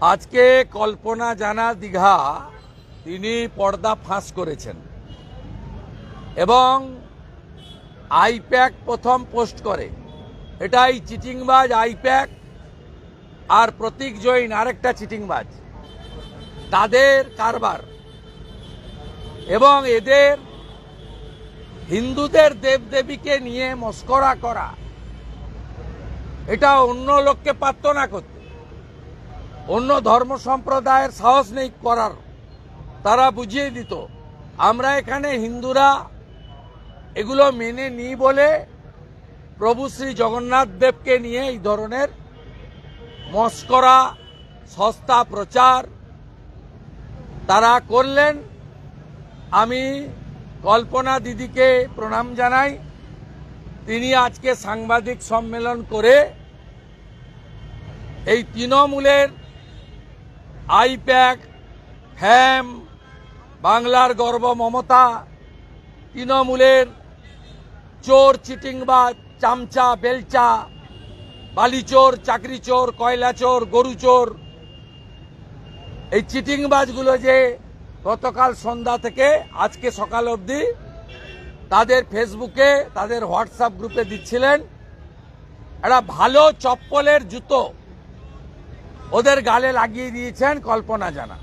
আজকে কল্পনা জানা দীঘা, তিনি পর্দা ফাঁস করেছেন। এবং আইপ্যাক প্রথম পোস্ট করে। এটাই চিটিংবাজ, আইপ্যাক আর প্রতীক জৈন আরেকটা চিটিংবাজ। তাদের কারবার। এবং এদের হিন্দুদের দেবদেবীকে নিয়ে মস্করা করা। এটা অন্য লোককে পারত না করতে। অন্য ধর্ম সম্প্রদায়ের সাহস নেই করার। তারা বুঝিয়ে দিত, আমরা এখানে হিন্দুরা, এগুলো মেনে নিই বলে প্রভু শ্রী জগন্নাথ দেবকে নিয়ে এই ধরনের মস্করা সস্তা প্রচার তারা করলেন। আমি কল্পনা দিদিকে প্রণাম জানাই। তিনি আজকে সাংবাদিক সম্মেলন করে এই তৃণমূলের আইপ্যাক, হ্যাম, বাংলার গর্ব মমতা, তৃণমূলের চোর, চিটিংবাজ, চামচা, বেলচা, বালিচোর চাকরি চোর কয়লা চোর গরু চোর এই চিটিংবাজগুলো যে গতকাল সন্ধ্যা থেকে আজকে সকাল অবধি তাদের ফেসবুকে, তাদের হোয়াটসঅ্যাপ গ্রুপে দিচ্ছিলেন। একটা ভালো চপ্পলের জুতো। ওদের গালে লাগিয়ে দিয়েছেন কল্পনা জানা।